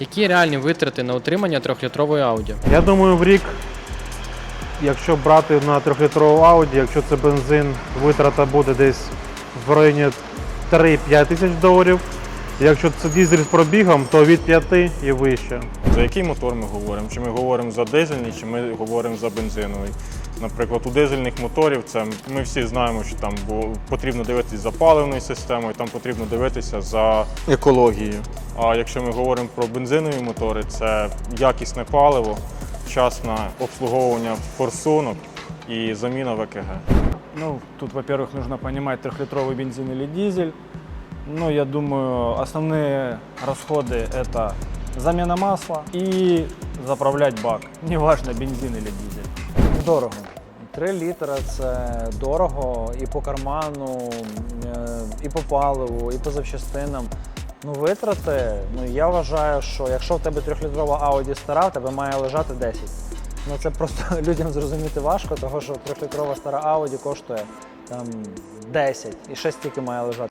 Які реальні витрати на утримання трьохлітрової Audi? Я думаю, в рік, якщо брати на трьохлітрову Audi, якщо це бензин, витрата буде десь в районі 3-5 тисяч доларів. Якщо це дизель з пробігом, то від 5 і вище. За який мотор ми говоримо? Чи ми говоримо за дизельний, чи ми говоримо за бензиновий? Наприклад, у дизельних моторів це ми всі знаємо, що там бу- потрібно дивитися за паливною системою, там потрібно дивитися за екологією. А якщо ми говоримо про бензинові мотори, це якісне паливо, вчасне обслуговування форсунок і заміна ВКГ. Ну, тут, во-первых, нужно понимать, трехлитровый бензин или дизель. Ну, я думаю, основные расходы – это замена масла и заправлять бак. Неважно, бензин или дизель. Дорого. 3 літра це дорого і по карману, е, і по паливу, і по запчастинам. Ну, витрати, ну я вважаю, що якщо в тебе трьохлітрова Audi стара, в тебе має лежати 10. Ну це просто людям зрозуміти важко, тому що трьохлітрова стара Audi коштує там 10 і ще стільки має лежати.